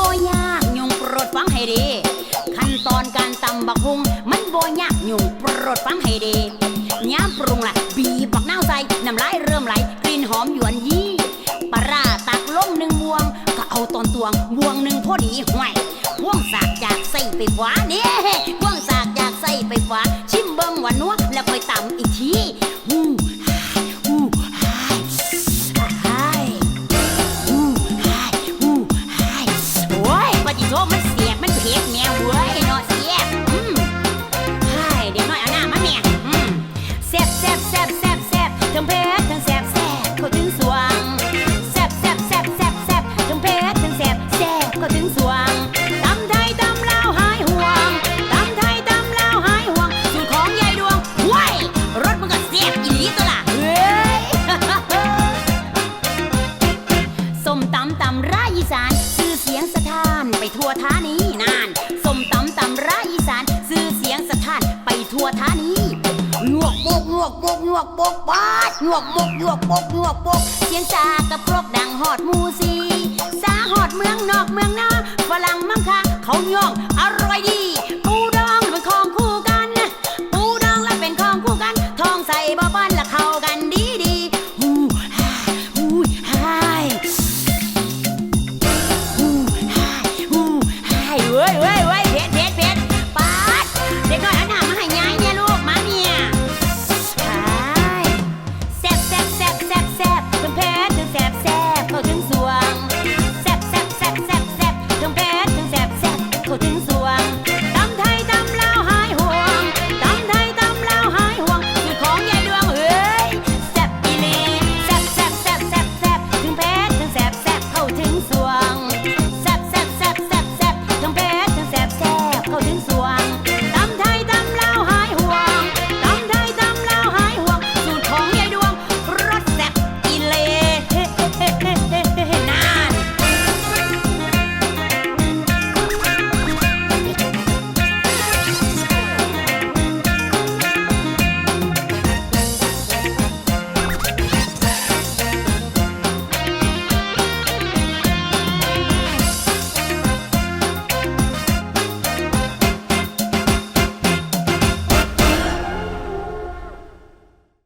บยากยุ่งโปรดฟังให้ดี ขั้นตอนการตำบักฮุงมันบยากยุ่งโปรดฟังให้ดีย้ำปรุงละบีบักเน่าใส่น้ำลายเริ่มไหลกลิ่นหอมหยวนยี่ปลาตักลงหนึ่งบวง ก็เอาตอนตวงบวงหนึ่งพอดีห่วยพ่วงสากจากใส่ไปขวาเนี่ยพ่วงสากจากใส่ไปขวาชิมเบิ้งหวานนัว บกงวกบกงวกบกปาดงวกบกงวกบกงวกบกเสียงจากระปรกดังฮอดมูซี สาหอดเมืองนอกเมืองนาฝรั่งมั่งคะเขาย่อง Của.